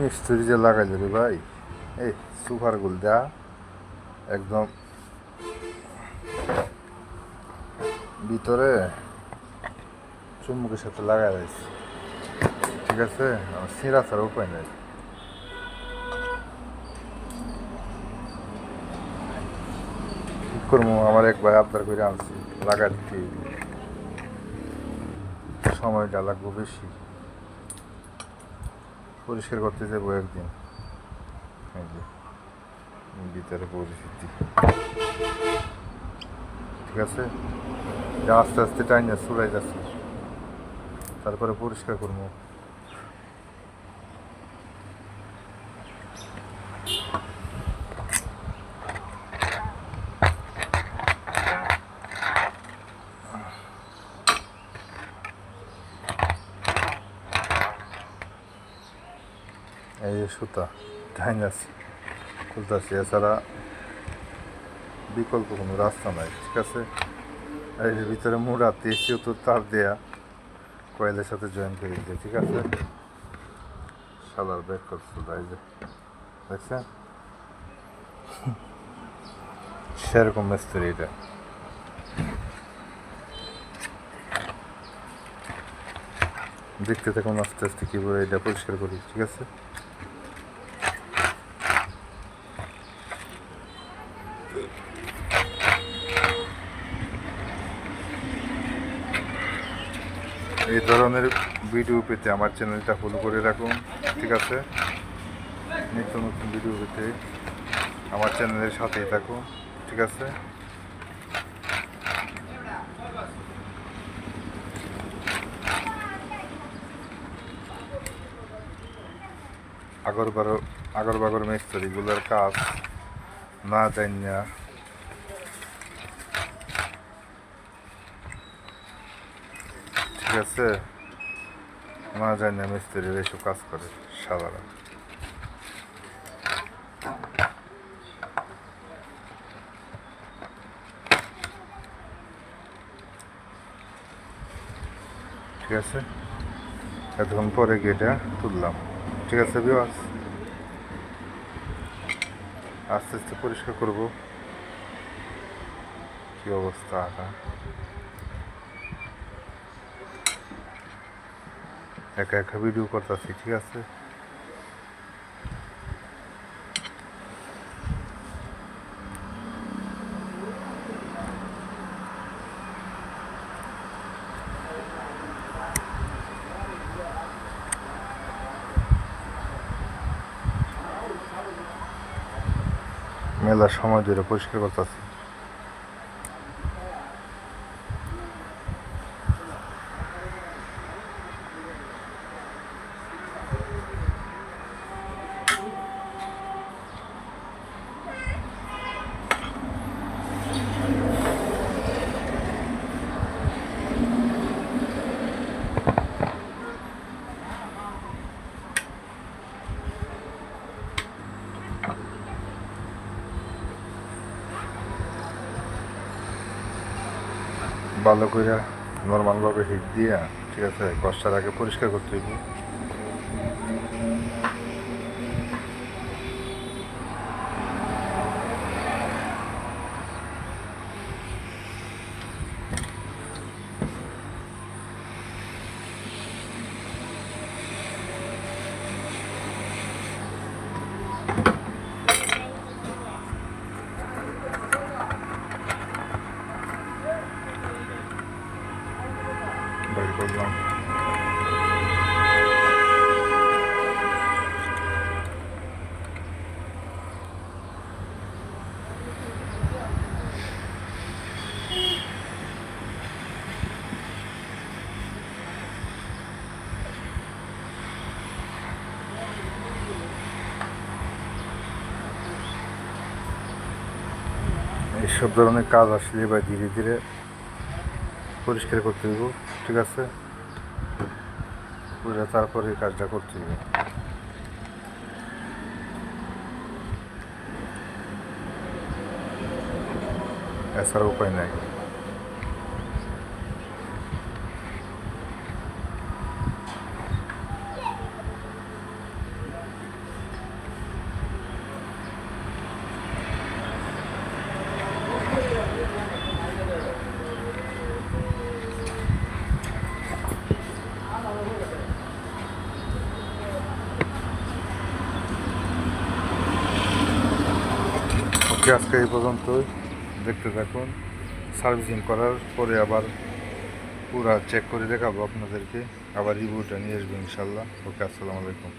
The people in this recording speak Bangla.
মিস্ত্রি যে লাগাইল রে ভাই, এই সুপার গুল দেয়া একদম ভিতরে চুম্বকের সাথে লাগাই রয়েছে ঠিক আছে? আমার সিরা ছাড়া উপায় নেই। কি করব, আমার এক ভাই আবদার করে আনছি লাগাই দিতে সময়টা লাগবে বেশি। পরিষ্কার করতে যাব একদিন। ভিতরে পরিস্থিতি। ঠিক আছে? আস্তে আস্তে টাইম চুলাই যাচ্ছে। তারপরে পরিষ্কার করব। এই যে সুতা আছে খুলতেছি। এছাড়া বিকল্প কোনো রাস্তা নাই, ঠিক আছে? এই যে ভিতরে মুড়া তেসিও তো তার দেয়া, কয়েলের সাথে জয়েন করে দিতে ঠিক আছে? সালার ব্যাগ করছে তাই যে। দেখছেন? সেরকম মিস্ত্রি এটা। দেখতে থাকুন আস্তে আস্তে কীভাবে এটা পরিষ্কার করি, ঠিক আছে? এই ধরনের ভিডিও পেতে আমার চ্যানেলটা ফলো করে রাখুন, ঠিক আছে? নিত্য নতুন ভিডিও পেতে আমার চ্যানেলের সাথেই থাকুন, ঠিক আছে? আগর আগর বাগর মিস্ত্রিগুলোর কাজ না জানিয়া আছে না জানিয়া মিস্ত্রি এসব কাজ করে সাদারা ঠিক আছে? এতক্ষণ পরে গেটা তুললাম। ঠিক আছে বিবাস আস্তে আস্তে পরিষ্কার করব। কি অবস্থা আটা একা একা ভিডিও করতেছি ঠিক আছে? মেলার সময় ধরে পরিষ্কার করতেছি। ভালো করে নর্মালভাবে হিট দিয়ে ঠিক আছে কষ্টার আগে পরিষ্কার করতে হইব। বাইর করলাম এইসব ধরনের কাজ আসলে বা ধীরে ধীরে পরিষ্কার করতে দিব ঠিক আছে? পুরো তারপরে এই কাজটা করতে দিব। এছাড়া উপায় নাই। ওকে আজকে এই পর্যন্ত দেখতে থাকুন। সার্ভিসিং করার পরে আবার পুরা চেক করে দেখাবো আপনাদেরকে। আবার রিভিউটা নিয়ে আসব ইনশাল্লাহ। ওকে, আসসালামু আলাইকুম।